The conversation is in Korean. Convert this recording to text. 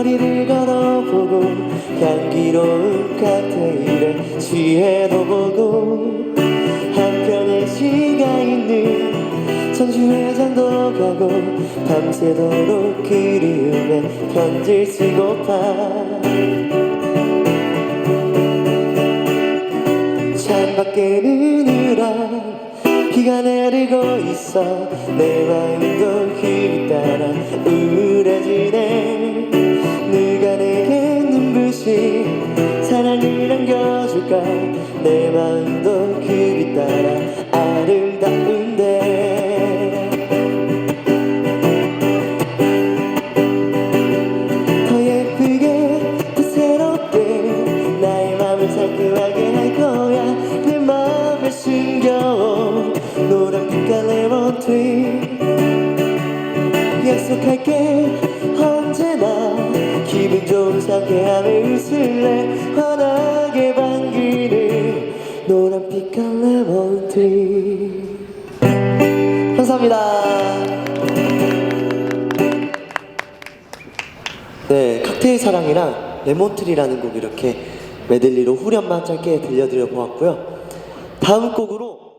거리를 걸어보고 향기로운 칵테일에 지혜도 보고 한편의 시가 있는 전주회장도 가고 밤새도록 그리움에 편지 쓰고파. 밖에는 흐람 비가 내리고 있어. 내 마음도 기 따라 안겨줄까? 내 마음도 그 따라 아름다운데. 더 예쁘게 더 새롭게 나의 맘을 상큼하게 할 거야. 내 맘에 숨겨온 노란 빛깔 레몬트리 약속할게 언제나 기분 좋은 상쾌함에 웃을래 노란 빛깔 레몬트리 감사합니다 네, 칵테일 사랑이랑 레몬트리라는 곡 이렇게 메들리로 후렴만 짧게 들려드려 보았고요. 다음 곡으로